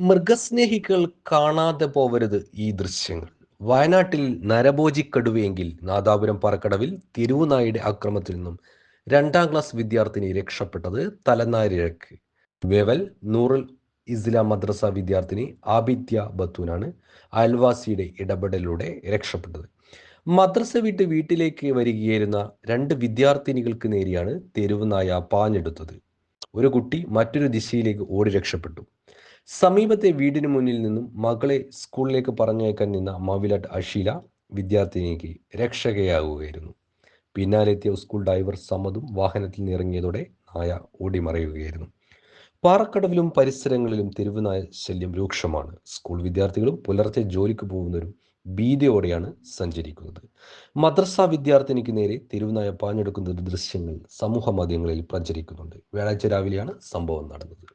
മൃഗസ്നേഹികൾ കാണാതെ പോവരുത് ഈ ദൃശ്യങ്ങൾ. വയനാട്ടിൽ നരഭോജിക്കടുവയെങ്കിൽ നാദാപുരം പാറക്കടവിൽ തിരുവുനായുടെ ആക്രമത്തിൽ നിന്നും രണ്ടാം ക്ലാസ് വിദ്യാർത്ഥിനി രക്ഷപ്പെട്ടത് തലനാരിഴക്ക്. വേവൽ നൂറുൽ ഇസ്ലാം മദ്രസ വിദ്യാർത്ഥിനി ആബിദ്യ ബത്തൂനാണ് അയൽവാസിയുടെ ഇടപെടലിലൂടെ രക്ഷപ്പെട്ടത്. മദ്രസ വിട്ട് വീട്ടിലേക്ക് വരികയായിരുന്ന രണ്ട് വിദ്യാർത്ഥിനികൾക്ക് നേരെയാണ് തെരുവുനായ പാഞ്ഞെടുത്തത്. ഒരു കുട്ടി മറ്റൊരു ദിശയിലേക്ക് ഓടി രക്ഷപ്പെട്ടു. സമീപത്തെ വീടിന് മുന്നിൽ നിന്നും മകളെ സ്കൂളിലേക്ക് പറഞ്ഞയക്കാൻ നിന്ന മാവിലാട്ട് അഷീല വിദ്യാർത്ഥിനിക്ക് രക്ഷകയാകുകയായിരുന്നു. പിന്നാലെത്തിയ സ്കൂൾ ഡ്രൈവർ സമതും വാഹനത്തിൽ നിന്നിറങ്ങിയതോടെ നായ ഓടിമറയുകയായിരുന്നു. പാറക്കടവിലും പരിസരങ്ങളിലും തെരുവുനായ ശല്യം രൂക്ഷമാണ്. സ്കൂൾ വിദ്യാർത്ഥികളും പുലർച്ചെ ജോലിക്ക് പോകുന്നവരും ഭീതിയോടെയാണ് സഞ്ചരിക്കുന്നത്. മദ്രസ വിദ്യാർത്ഥിനിക്ക് നേരെ തെരുവുനായ പാഞ്ഞെടുക്കുന്ന ദൃശ്യങ്ങൾ സമൂഹ മാധ്യമങ്ങളിൽ പ്രചരിക്കുന്നുണ്ട്. വ്യാഴാഴ്ച രാവിലെയാണ് സംഭവം നടന്നത്.